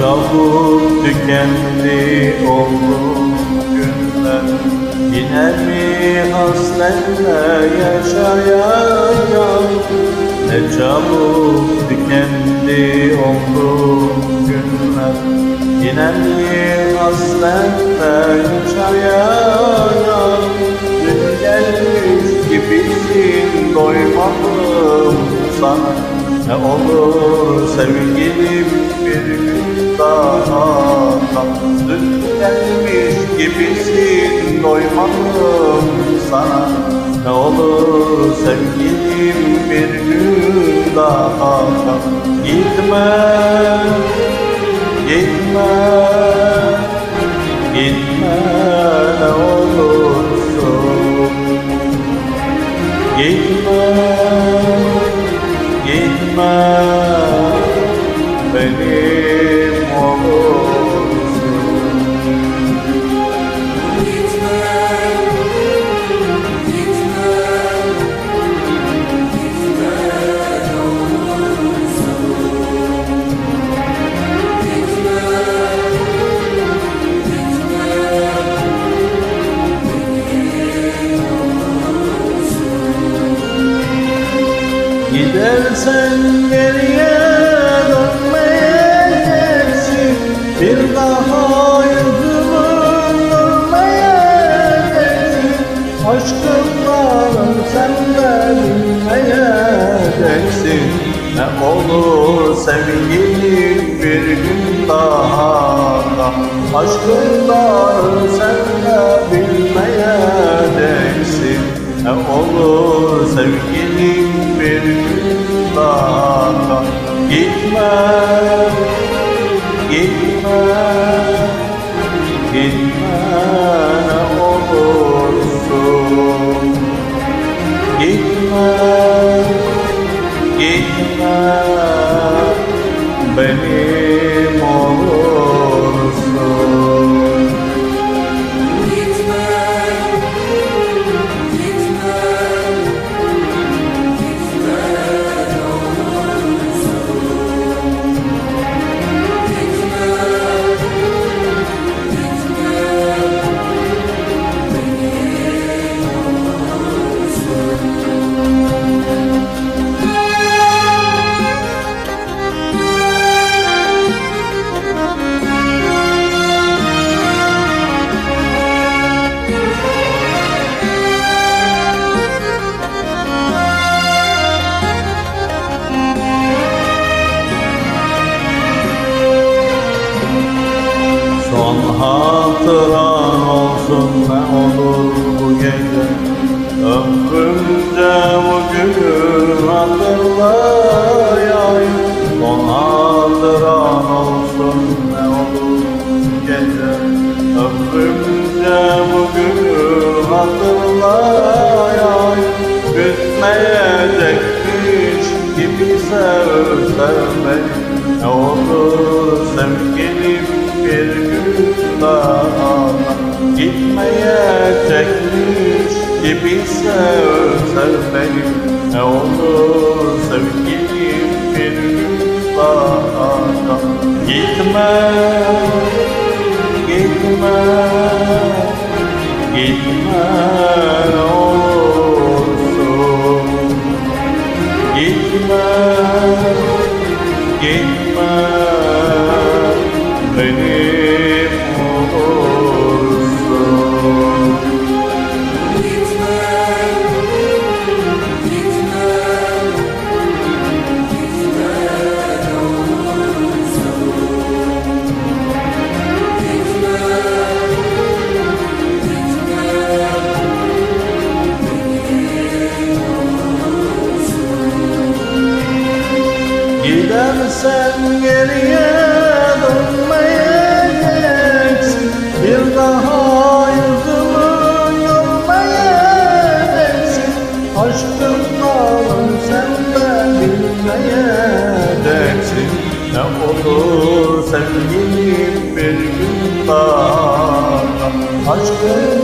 çabuk tükendi oldu günler. Yine mi hasretle yaşayacağım Ne çabuk tükendi oldu günler. Yine mi hasretle yaşayacağım Dün gelmiş gibisin doymadım sana. Ne olur sevgilim Dün gelmiş gibisin doymadım sana Ne olur sevgilim bir gün daha kal Gitme, gitme, gitme ne olursun. Gitme, gitme Gidersen geriye dönmeyeceksin. Bir daha yüzümü görmeyeceksin. Aşkınların sen de bilmeyeceksin Ne olur sevgilim bir gün daha da. Aşkınların sen de bilmeyeceksin Ne olur sevgilim da Gitme, Ne olur bir gün daha Gitmeyecekmiş gibi sevsen beni. Ne olur sevgilim bir gün daha Gitme, gitme, gitme ne Gidersen geriye dönmeyeceksin. Bir daha yüzümü görmeyeceksin Aşkından sen de bilmeyeceksin. Ne olur sevgilim bir gün daha. Aşkından